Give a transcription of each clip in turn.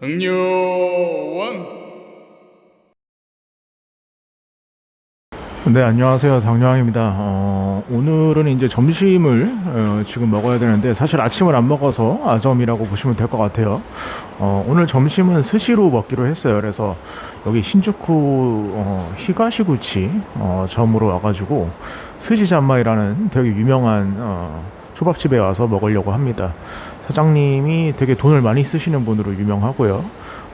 흥룡원 네, 안녕하세요. 당뇨왕입니다. 어, 오늘은 이제 점심을 어, 지금 먹어야 되는데 사실 아침을 안 먹어서 아점이라고 보시면 될 것 같아요. 어, 오늘 점심은 스시로 먹기로 했어요. 그래서 여기 신주쿠 어, 히가시구치 어, 점으로 와가지고 스시 잔마이라는 되게 유명한 어, 초밥집에 와서 먹으려고 합니다. 사장님이 되게 돈을 많이 쓰시는 분으로 유명하고요.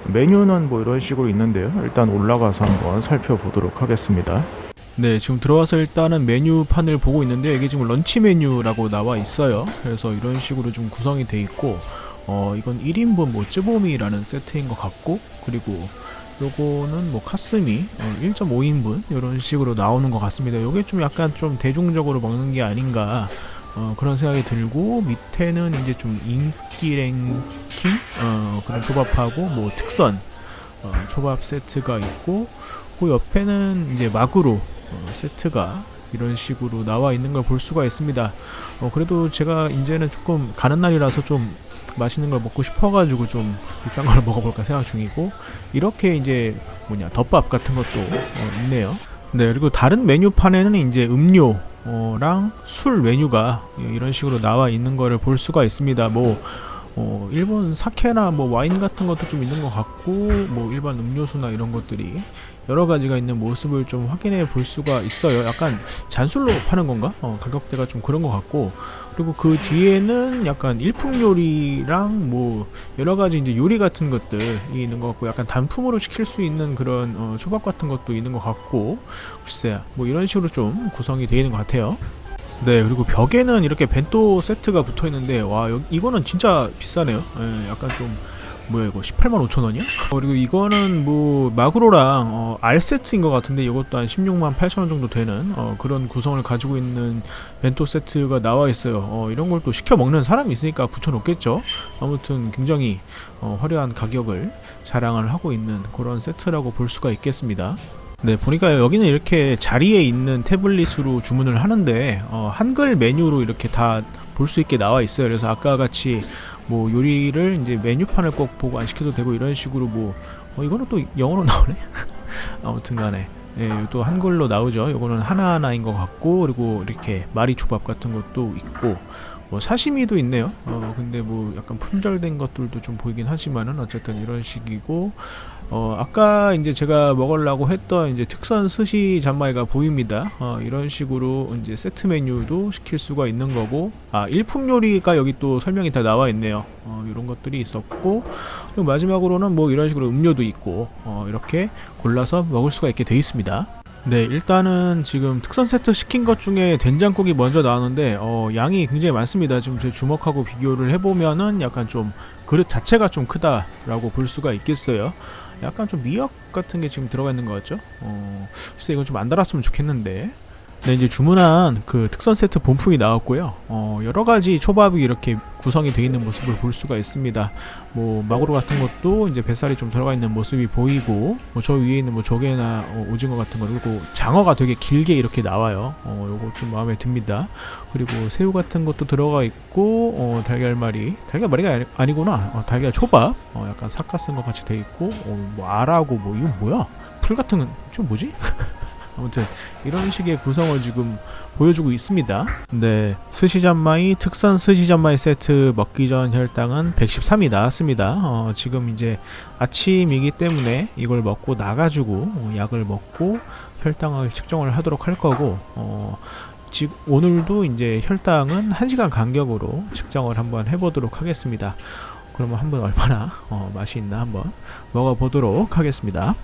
메뉴는 뭐 이런 식으로 있는데요. 일단 올라가서 한번 살펴보도록 하겠습니다. 네, 지금 들어와서 일단은 메뉴판을 보고 있는데 이게 지금 런치 메뉴라고 나와 있어요. 그래서 이런 식으로 좀 구성이 돼 있고 어 이건 1인분 뭐 쯔보미라는 세트인 것 같고 그리고 요거는 뭐 카스미 어, 1.5인분 이런 식으로 나오는 것 같습니다. 요게 좀 약간 좀 대중적으로 먹는 게 아닌가 어, 그런 생각이 들고 밑에는 이제 좀 인기 랭킹 어, 그런 초밥하고 뭐 특선 어, 초밥 세트가 있고 그 옆에는 이제 마구로 어, 세트가 이런 식으로 나와 있는 걸 볼 수가 있습니다. 어, 그래도 제가 이제는 조금 가는 날이라서 좀 맛있는 걸 먹고 싶어가지고 좀 비싼 걸 먹어볼까 생각 중이고 이렇게 이제 뭐냐 덮밥 같은 것도 어, 있네요. 네 그리고 다른 메뉴판에는 이제 음료 랑술 메뉴가 이런 식으로 나와 있는 거를 볼 수가 있습니다. 뭐 어, 일본 사케나 뭐 와인 같은 것도 좀 있는 것 같고 뭐 일반 음료수나 이런 것들이 여러 가지가 있는 모습을 좀 확인해 볼 수가 있어요. 약간 잔술로 파는 건가? 어, 가격대가 좀 그런 것 같고 그리고 그 뒤에는 약간 일품 요리랑 뭐 여러 가지 이제 요리 같은 것들이 있는 것 같고 약간 단품으로 시킬 수 있는 그런 어, 초밥 같은 것도 있는 것 같고 글쎄 뭐 이런 식으로 좀 구성이 되어 있는 것 같아요. 네 그리고 벽에는 이렇게 벤또 세트가 붙어 있는데 와 이거는 진짜 비싸네요 예, 약간 좀 뭐야 이거 18만 5천 원이야? 어, 그리고 이거는 뭐 마그로랑 어, R 세트인 것 같은데 이것도 한 16만 8천 원 정도 되는 어, 그런 구성을 가지고 있는 벤또 세트가 나와 있어요 어, 이런 걸 또 시켜 먹는 사람이 있으니까 붙여놓겠죠 아무튼 굉장히 어, 화려한 가격을 자랑을 하고 있는 그런 세트라고 볼 수가 있겠습니다 네, 보니까 여기는 이렇게 자리에 있는 태블릿으로 주문을 하는데 어, 한글 메뉴로 이렇게 다 볼 수 있게 나와 있어요. 그래서 아까 같이 뭐 요리를 이제 메뉴판을 꼭 보고 안 시켜도 되고 이런 식으로 뭐 어, 이거는 또 영어로 나오네. 아무튼간에 예, 또 한글로 나오죠. 이거는 하나하나인 것 같고 그리고 이렇게 마리 초밥 같은 것도 있고 뭐 사시미도 있네요. 어 근데 뭐 약간 품절된 것들도 좀 보이긴 하지만은 어쨌든 이런 식이고 어 아까 이제 제가 먹으려고 했던 이제 특선 스시 잔마이가 보입니다. 어 이런 식으로 이제 세트 메뉴도 시킬 수가 있는 거고 아 일품 요리가 여기 또 설명이 다 나와 있네요. 어 이런 것들이 있었고 그리고 마지막으로는 뭐 이런 식으로 음료도 있고 어 이렇게 골라서 먹을 수가 있게 돼 있습니다. 네, 일단은 지금 특선 세트 시킨 것 중에 된장국이 먼저 나왔는데 어, 양이 굉장히 많습니다. 지금 제 주먹하고 비교를 해보면은 약간 좀 그릇 자체가 좀 크다라고 볼 수가 있겠어요. 약간 좀 미역 같은 게 지금 들어가 있는 것 같죠? 어, 글쎄 이건 좀 안 달았으면 좋겠는데. 네, 이제 주문한 그 특선 세트 본품이 나왔고요. 어, 여러 가지 초밥이 이렇게 구성이 되어 있는 모습을 볼 수가 있습니다. 뭐 마구로 같은 것도 이제 뱃살이 좀 들어가 있는 모습이 보이고, 뭐 저 위에 있는 뭐 조개나 어, 오징어 같은 거 그리고 장어가 되게 길게 이렇게 나와요. 어, 요거 좀 마음에 듭니다. 그리고 새우 같은 것도 들어가 있고, 어, 달걀말이, 달걀말이가 아니- 아니구나. 어, 달걀 초밥, 어, 약간 삭가 쓴 것 같이 돼 있고, 어, 뭐 알하고 뭐 이건 뭐야? 풀 같은 건 좀 뭐지? 아무튼 이런 식의 구성을 지금 보여주고 있습니다. 네, 스시잔마이 특선 스시잔마이 세트 먹기 전 혈당은 113이 나왔습니다. 어, 지금 이제 아침이기 때문에 이걸 먹고 나가지고 어, 약을 먹고 혈당을 측정을 하도록 할 거고 어, 지, 오늘도 이제 혈당은 1시간 간격으로 측정을 한번 해보도록 하겠습니다. 그러면 한번 얼마나 어, 맛이 있나 한번 먹어보도록 하겠습니다.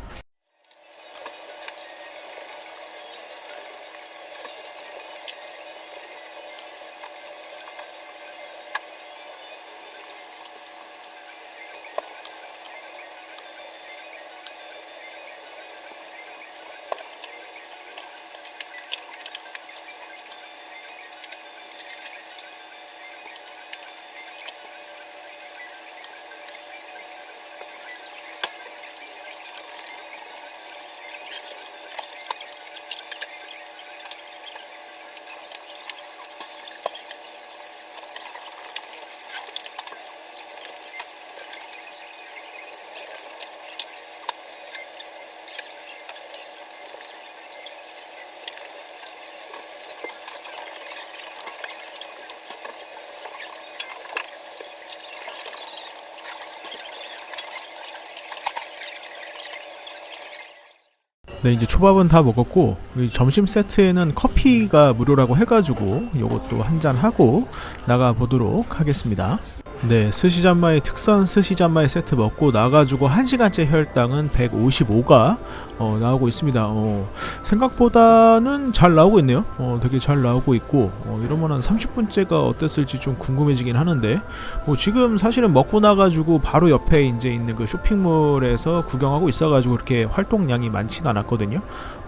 네 이제 초밥은 다 먹었고 이 점심 세트에는 커피가 무료라고 해가지고 요것도 한 잔 하고 나가 보도록 하겠습니다. 네 스시잔마이 특선 스시잔마이 세트 먹고 나가지고 1시간째 혈당은 155가 어, 나오고 있습니다. 어, 생각보다는 잘 나오고 있네요. 어, 되게 잘 나오고 있고 어, 이러면 한 30분째가 어땠을지 좀 궁금해지긴 하는데 뭐 지금 사실은 먹고 나가지고 바로 옆에 이제 있는 그 쇼핑몰에서 구경하고 있어가지고 그렇게 활동량이 많지는 않았거든요.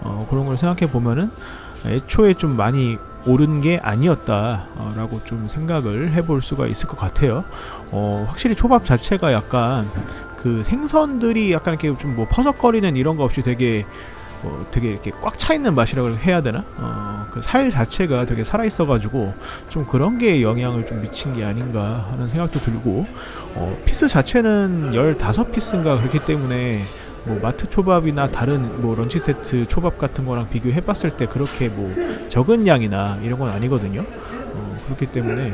어, 그런 걸 생각해 보면은 애초에 좀 많이 오른 게 아니었다라고 좀 생각을 해볼 수가 있을 것 같아요. 어, 확실히 초밥 자체가 약간 그 생선들이 약간 이렇게 좀 뭐 퍼석거리는 이런 거 없이 되게 어, 되게 이렇게 꽉 차 있는 맛이라고 해야 되나? 어, 그 살 자체가 되게 살아 있어가지고 좀 그런 게 영향을 좀 미친 게 아닌가 하는 생각도 들고 어, 피스 자체는 15피스인가 그렇기 때문에 뭐 마트 초밥이나 다른 뭐 런치 세트 초밥 같은 거랑 비교해 봤을 때 그렇게 뭐 적은 양이나 이런 건 아니거든요. 어, 그렇기 때문에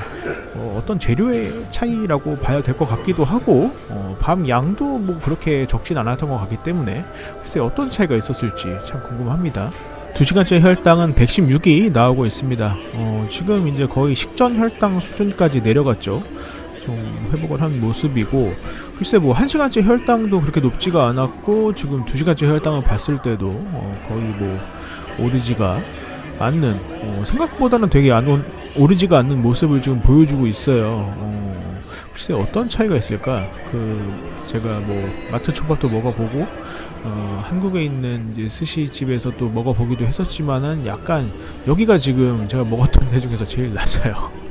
어, 떤 재료의 차이라고 봐야 될 것 같기도 하고 어, 밤 양도 뭐 그렇게 적진 않았던 것 같기 때문에 글쎄 어떤 차이가 있었을지 참 궁금합니다. 2시간째 혈당은 116이 나오고 있습니다. 어, 지금 이제 거의 식전 혈당 수준까지 내려갔죠. 좀 회복을 한 모습이고 글쎄 뭐 1시간째 혈당도 그렇게 높지가 않았고 지금 2시간째 혈당을 봤을 때도 어, 거의 뭐 오르지가 않는 어, 생각보다는 되게 안 온, 오르지가 않는 모습을 지금 보여주고 있어요. 어, 글쎄 어떤 차이가 있을까? 그 제가 뭐 마트 초밥도 먹어보고 어, 한국에 있는 이제 스시집에서 또 먹어보기도 했었지만은 약간 여기가 지금 제가 먹었던 데 중에서 제일 낮아요.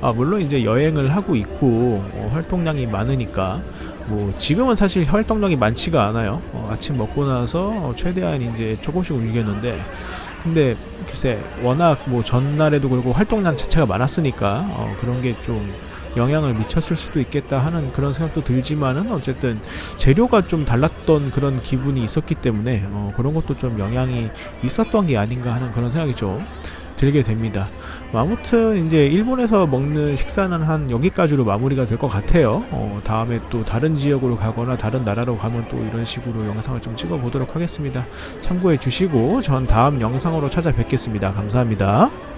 아 물론 이제 여행을 하고 있고 어, 활동량이 많으니까 뭐 지금은 사실 활동량이 많지가 않아요. 어, 아침 먹고 나서 어, 최대한 이제 조금씩 움직였는데 근데 글쎄 워낙 뭐 전날에도 그렇고 활동량 자체가 많았으니까 어, 그런 게 좀 영향을 미쳤을 수도 있겠다 하는 그런 생각도 들지만은 어쨌든 재료가 좀 달랐던 그런 기분이 있었기 때문에 어, 그런 것도 좀 영향이 있었던 게 아닌가 하는 그런 생각이 좀 들게 됩니다. 뭐 아무튼 이제 일본에서 먹는 식사는 한 여기까지로 마무리가 될 것 같아요. 어, 다음에 또 다른 지역으로 가거나 다른 나라로 가면 또 이런 식으로 영상을 좀 찍어 보도록 하겠습니다. 참고해 주시고 전 다음 영상으로 찾아뵙겠습니다. 감사합니다.